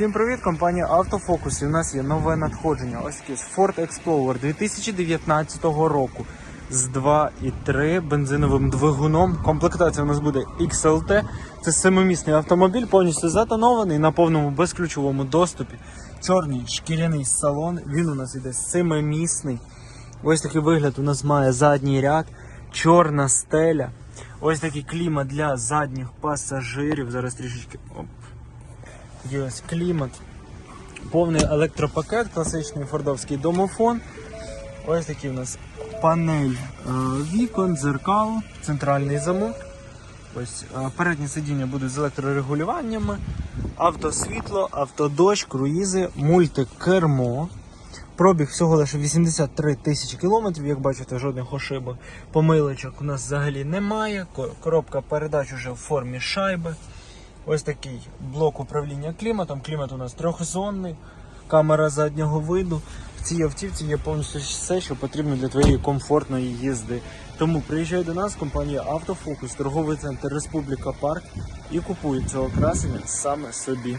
Всім привіт, компанія Автофокус. І у нас є нове надходження. Ось такий Ford Explorer 2019 року з 2,3 бензиновим двигуном. Комплектація у нас буде XLT. Це семимісний автомобіль, повністю затонований на повному безключовому доступі. Чорний шкіряний салон. Він у нас іде семимісний. Ось такий вигляд у нас має задній ряд, чорна стеля. Ось такий клімат для задніх пасажирів. Зараз трішечки. Ось клімат. Повний електропакет, класичний фордовський домофон. Ось такий у нас панель е, вікон, дзеркал, центральний замок. Ось е, переднє сидіння буде з електрорегулюваннями, автосвітло, автодощ, круїзи, мультикермо. Пробіг всього лише 83 тисячі кілометрів, як бачите, жодних ошибок. Помилочок у нас взагалі немає. Коробка передач уже в формі шайби. Ось такий блок управління кліматом. Клімат у нас трьохзонний, камера заднього виду. В цій автівці є повністю все, що потрібно для твоєї комфортної їзди. Тому приїжджай до нас, компанія Автофокус, торговий центр Республіка Парк і купуй цього красення саме собі.